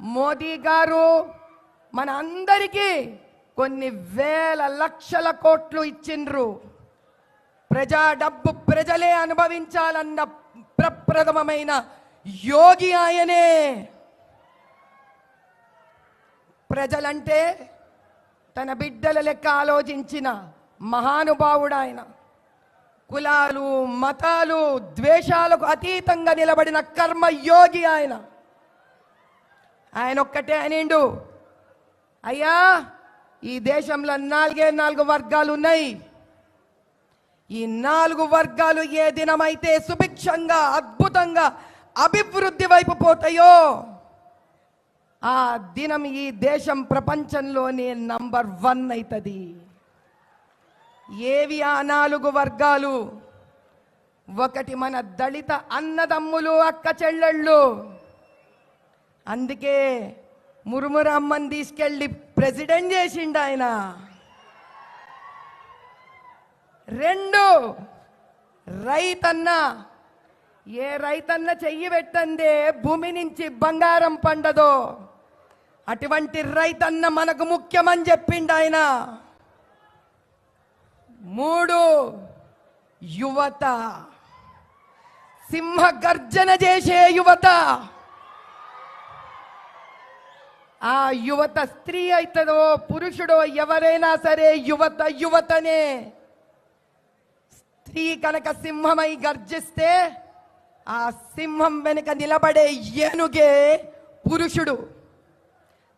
మోదీ గారు మన అందరికీ కొన్ని వేల లక్షల కోట్లు ఇచ్చిండ్రు. ప్రజా డబ్బు ప్రజలే అనుభవించాలన్న ప్రప్రథమమైన యోగి ఆయనే. ప్రజలంటే తన బిడ్డల లెక్క ఆలోచించిన మహానుభావుడు ఆయన. కులాలు మతాలు ద్వేషాలకు అతీతంగా నిలబడిన కర్మ యోగి ఆయన. ఆయన ఒక్కటే అనిండు. అయ్యా ఈ దేశంలో నాలుగే నాలుగు వర్గాలు ఉన్నాయి ఈ నాలుగు వర్గాలు ఏ దినమైతే సుభిక్షంగా అద్భుతంగా అభివృద్ధి వైపు పోతాయో ఆ దినం ఈ దేశం ప్రపంచంలోనే నంబర్ వన్ అవుతుంది ఏవి ఆ నాలుగు వర్గాలు? ఒకటి మన దళిత అన్నదమ్ములు అక్క చెల్లెళ్ళు. అందుకే మురుమురు అమ్మని తీసుకెళ్ళి ప్రెసిడెంట్ చేసిండు ఆయన. రెండు రైతన్న ఏ రైతన్న చెయ్యి పెట్టందే భూమి నుంచి బంగారం పండదో అటువంటి రైతన్న మనకు ముఖ్యమని చెప్పిండు ఆయన. మూడు యువత సింహ గర్జన చేసే యువత. ఆ యువత స్త్రీ అవుతుందో పురుషుడో ఎవరైనా సరే యువత యువతనే. స్త్రీ కనుక సింహమై గర్జిస్తే ఆ సింహం వెనుక నిలబడే ఏనుగే పురుషుడు.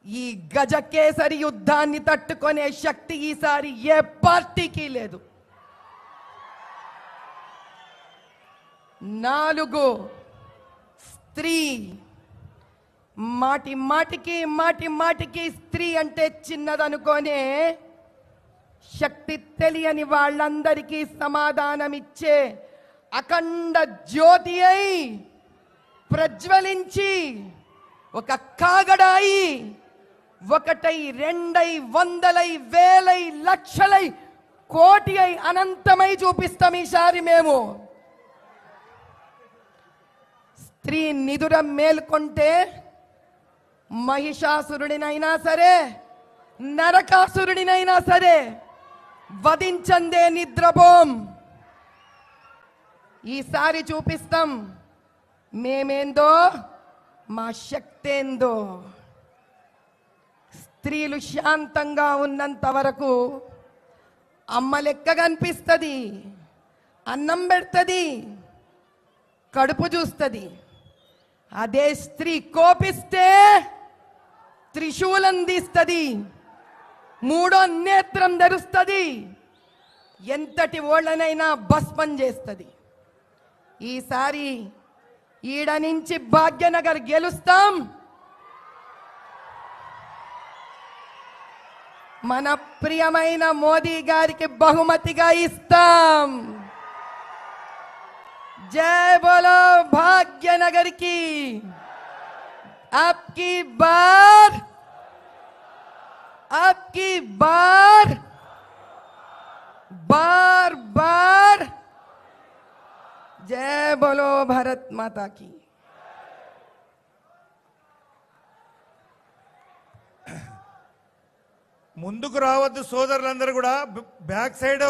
ఈ గజకేసరి యుద్ధాన్ని తట్టుకునే శక్తి ఈసారి ఏ పార్టీకి లేదు. నాలుగు స్త్రీ మాటి మాటికి మాటి మాటికి స్త్రీ అంటే చిన్నదనుకోనే శక్తి తెలియని వాళ్ళందరికీ సమాధానమిచ్చే అఖండ జ్యోతి అయి ప్రజ్వలించి ఒక కాగడాయి ఒకటై రెండై వందలై వేలై లక్షలై కోటి అయి అనంతమై చూపిస్తాం ఈసారి మేము. స్త్రీ నిదుర మేల్కొంటే మహిషాసురుడినైనా సరే నరకాసురుడినైనా సరే వధించందే నిద్రపోం. ఈసారి చూపిస్తాం మేమేందో మా శక్తేందో. స్త్రీలు శాంతంగా ఉన్నంత వరకు అమ్మ లెక్క కనిపిస్తుంది అన్నం పెడుతుంది కడుపు చూస్తుంది. అదే స్త్రీ కోపిస్తే త్రిశూలం తీస్తుంది మూడో నేత్రం ధరుస్తుంది. ఎంతటి ఓళ్ళనైనా భస్మం చేస్తుంది. ఈసారి ఈడ నుంచి భాగ్యనగర్ గెలుస్తాం. మన ప్రియమైన మోదీ గారికి బహుమతిగా ఇస్తాం. జయ బోలో భాగ్యనగర్కి. भाग्यनगर की आपकी बार आपकी बार बार बार जय बोलो भारत माता की ముందుకు రావద్దు సోదరులందరూ కూడా బ- బ్యాక్ సైడ్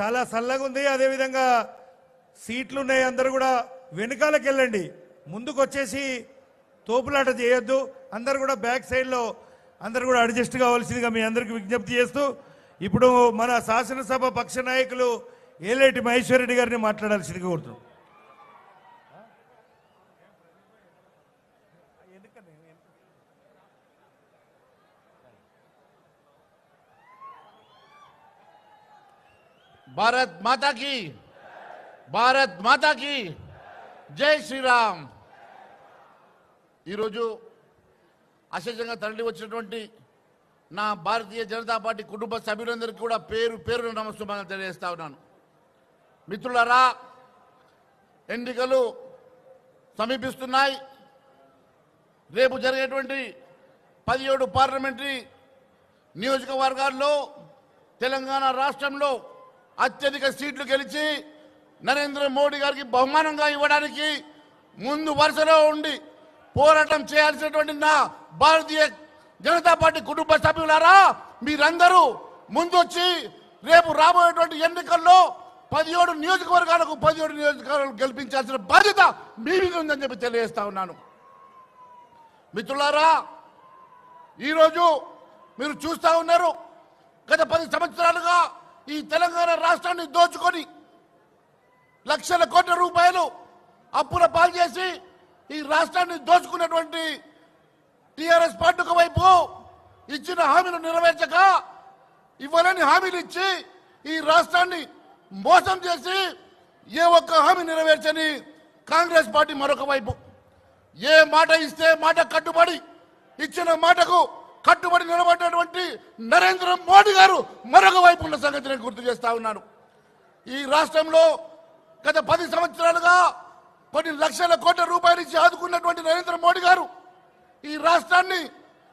చాలా చల్లగా ఉంది అదేవిధంగా సీట్లు ఉన్నాయి అందరూ కూడా వెనకాలకి వెళ్ళండి ముందుకు వచ్చేసి తోపులాట చేయొద్దు. అందరు కూడా బ్యాక్ సైడ్లో అందరు కూడా అడ్జస్ట్ కావాల్సిందిగా మీ అందరికి విజ్ఞప్తి చేస్తూ ఇప్పుడు మన శాసనసభ పక్ష నాయకులు ఏలేటి మహేశ్వర్ రెడ్డి గారిని మాట్లాడాల్సిందిగా కోరుతున్నాం. భారత్ మాతాకి భారత్ మాతాకి జై శ్రీరామ్. ఈరోజు అసహ్యంగా తరలి వచ్చినటువంటి నా భారతీయ జనతా పార్టీ కుటుంబ సభ్యులందరికీ కూడా పేరు పేరు నమస్కారం తెలియజేస్తా ఉన్నాను. మిత్రులరా ఎన్నికలు సమీపిస్తున్నాయి. రేపు జరిగేటువంటి పదిహేడు పార్లమెంటరీ నియోజకవర్గాల్లో తెలంగాణ రాష్ట్రంలో అత్యధిక సీట్లు గెలిచి నరేంద్ర మోడీ గారికి బహుమానంగా ఇవ్వడానికి ముందు వరుసలో ఉండి పోరాటం చేయాల్సినటువంటి నా భారతీయ జనతా పార్టీ కుటుంబ సభ్యులారా మీరందరూ ముందొచ్చి రేపు రాబోయేటువంటి ఎన్నికల్లో పదిహేడు నియోజకవర్గాలకు పదిహేడు నియోజకవర్గాలు గెలిపించాల్సిన బాధ్యత మీ మీద ఉందని చెప్పి తెలియజేస్తా ఉన్నాను. మిత్రులారా ఈరోజు మీరు చూస్తూ ఉన్నారు గత పది సంవత్సరాలుగా ఈ తెలంగాణ రాష్ట్రాన్ని దోచుకొని లక్షల కోట్ల రూపాయలు అప్పుల పాలు చేసి ఈ రాష్ట్రాన్ని దోచుకున్నటువంటి టిఆర్ఎస్ పార్టీ ఒక వైపు ఇచ్చిన హామీలు నెరవేర్చక ఇవ్వలేని హామీలు ఇచ్చి ఈ రాష్ట్రాన్ని మోసం చేసి ఏ ఒక్క హామీ నెరవేర్చని కాంగ్రెస్ పార్టీ మరొక వైపు. ఏ మాట ఇస్తే మాట కట్టుబడి ఇచ్చిన మాటకు కట్టుబడి నిలబడినటువంటి నరేంద్ర మోడీ గారు మరొక వైపు ఉన్న సంగతి నేను గుర్తు చేస్తా ఉన్నాను. ఈ రాష్ట్రంలో గత పది సంవత్సరాలుగా కొన్ని లక్షల కోట్ల రూపాయలు ఇచ్చి ఆదుకున్నటువంటి నరేంద్ర మోడీ గారు. ఈ రాష్ట్రాన్ని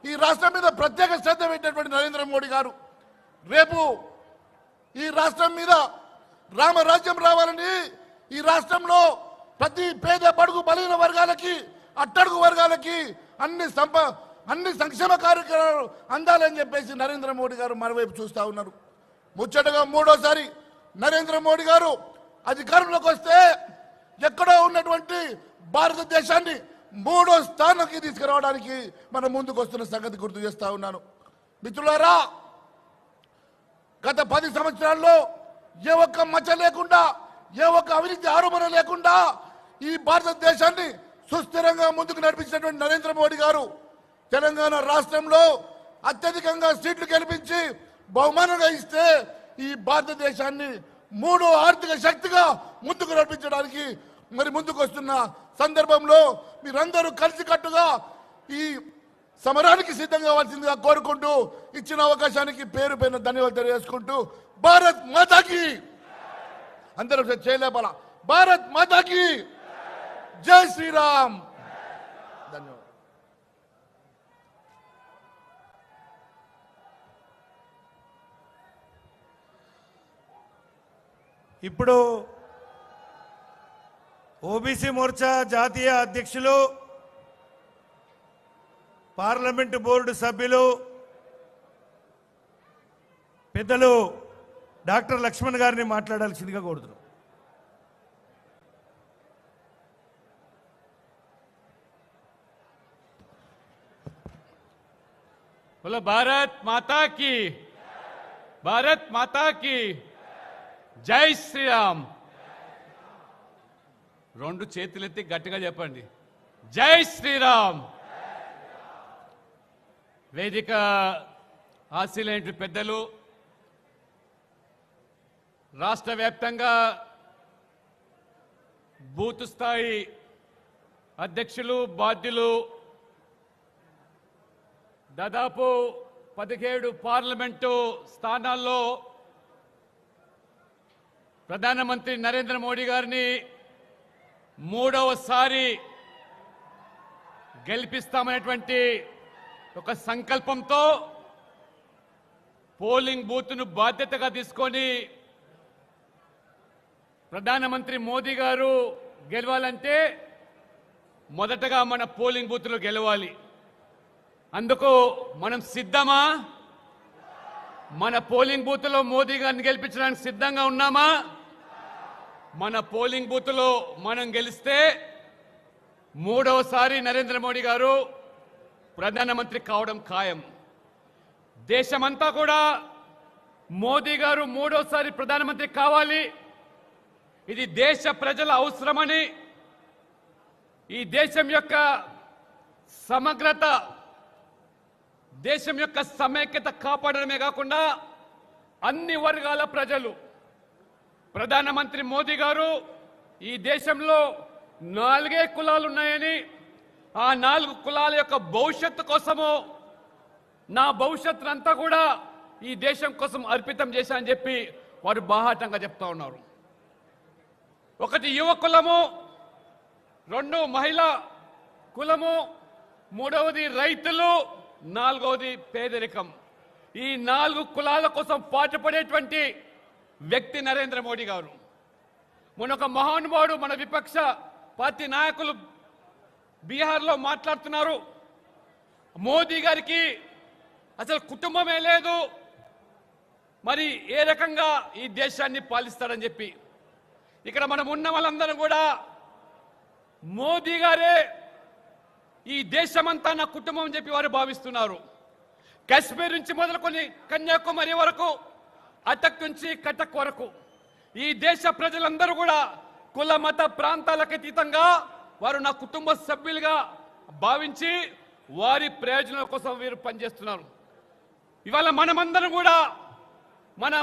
ఈ రాష్ట్రం మీద ప్రత్యేక శ్రద్ధ పెట్టినటువంటి నరేంద్ర మోడీ గారు. రేపు ఈ రాష్ట్రం మీద రామరాజ్యం రావాలని ఈ రాష్ట్రంలో ప్రతి పేద పడుగు బలహీన వర్గాలకి అట్టడుగు వర్గాలకి అన్ని సంప అన్ని సంక్షేమ కార్యక్రమాలు అందాలని చెప్పేసి నరేంద్ర మోడీ గారు మరోవైపు చూస్తా ఉన్నారు. ముచ్చటగా మూడోసారి నరేంద్ర మోడీ గారు అధికారంలోకి వస్తే ఎక్కడో ఉన్నటువంటి భారతదేశాన్ని మూడో స్థానానికి తీసుకురావడానికి మనం ముందుకు వస్తున్న సంగతి గుర్తు చేస్తా ఉన్నాను. మిత్రులారా గత పది సంవత్సరాల్లో ఏ ఒక్క మచ్చ లేకుండా ఏ ఒక్క అవినీతి ఆరోపణ లేకుండా ఈ భారతదేశాన్ని సుస్థిరంగా ముందుకు నడిపించినటువంటి నరేంద్ర మోడీ గారు తెలంగాణ రాష్ట్రంలో అత్యధికంగా సీట్లు గెలిపించి బహుమానంగా ఇస్తే ఈ భారతదేశాన్ని మూడో ఆర్థిక శక్తిగా ముందుకు నడిపించడానికి మరి ముందుకు వస్తున్న సందర్భంలో మీరందరూ కలిసికట్టుగా ఈ సమరానికి సిద్ధం కావాల్సిందిగా కోరుకుంటూ ఇచ్చిన అవకాశానికి పేరు పైన ధన్యవాదాలు తెలియజేసుకుంటూ భారత్ మాతాకి. అందరూ చేయలేపల? భారత్ మాతాకి. జై శ్రీరామ్. ఇప్పుడు ఓబీసీ మోర్చా జాతీయ అధ్యక్షులు పార్లమెంటు బోర్డు సభ్యులు పెద్దలు డాక్టర్ లక్ష్మణ్ గారిని మాట్లాడాల్సిందిగా కోరుతున్నాం बोलो भारत माता की भारत माता की జై శ్రీరామ్. రెండు చేతులెత్తి గట్టిగా చెప్పండి. జై శ్రీరామ్. వేదిక ఆశీలైన పెద్దలు రాష్ట్ర వ్యాప్తంగా బూత్ స్థాయి అధ్యక్షులు బాధ్యులు దాదాపు పదిహేడు పార్లమెంటు స్థానాల్లో ప్రధానమంత్రి నరేంద్ర మోడీ గారిని మూడవసారి గెలిపిస్తామనేటువంటి ఒక సంకల్పంతో పోలింగ్ బూత్ను బాధ్యతగా తీసుకొని ప్రధానమంత్రి మోదీ గారు గెలవాలంటే మొదటగా మన పోలింగ్ బూత్లో గెలవాలి. అందుకు మనం సిద్ధమా? మన పోలింగ్ బూత్లో మోదీ గారిని గెలిపించడానికి సిద్ధంగా ఉన్నామా? మన పోలింగ్ బూత్లో మనం గెలిస్తే మూడవసారి నరేంద్ర మోడీ గారు ప్రధానమంత్రి కావడం ఖాయం. దేశమంతా కూడా మోదీ గారు మూడోసారి ప్రధానమంత్రి కావాలి. ఇది దేశ ప్రజల అవసరమని ఈ దేశం యొక్క సమగ్రత దేశం యొక్క సమైక్యత కాపాడడమే కాకుండా అన్ని వర్గాల ప్రజలు ప్రధానమంత్రి మోదీ గారు ఈ దేశంలో నాలుగే కులాలు ఉన్నాయని ఆ నాలుగు కులాల యొక్క భవిష్యత్తు కోసము నా భవిష్యత్తునంతా కూడా ఈ దేశం కోసం అర్పితం చేశా అని చెప్పి వారు బాహాటంగా చెప్తా ఉన్నారు. ఒకటి యువ కులము రెండు మహిళా కులము మూడవది రైతులు నాలుగవది పేదరికం. ఈ నాలుగు కులాల కోసం పాటుపడేటువంటి వ్యక్తి నరేంద్ర మోడీ గారు. మొన్న ఒక మహానుభావుడు మన విపక్ష పార్టీ నాయకులు బీహార్లో మాట్లాడుతున్నారు. మోదీ గారికి అసలు కుటుంబమే లేదు. మరి ఏ రకంగా ఈ దేశాన్ని పాలిస్తాడని చెప్పి. ఇక్కడ మనం ఉన్న వాళ్ళందరం కూడా మోదీ గారే ఈ దేశమంతా నా కుటుంబం అని చెప్పి వారు భావిస్తున్నారు. కాశ్మీర్ నుంచి మొదలుకొని కన్యాకుమారి వరకు అటక్ నుంచి కటక్ వరకు ఈ దేశ ప్రజలందరూ కూడా కుల మత ప్రాంతాలకు అతీతంగా వారు నా కుటుంబ సభ్యులుగా భావించి వారి ప్రయోజనాల కోసం వీరు పనిచేస్తున్నారు. ఇవాళ మనమందరం కూడా మన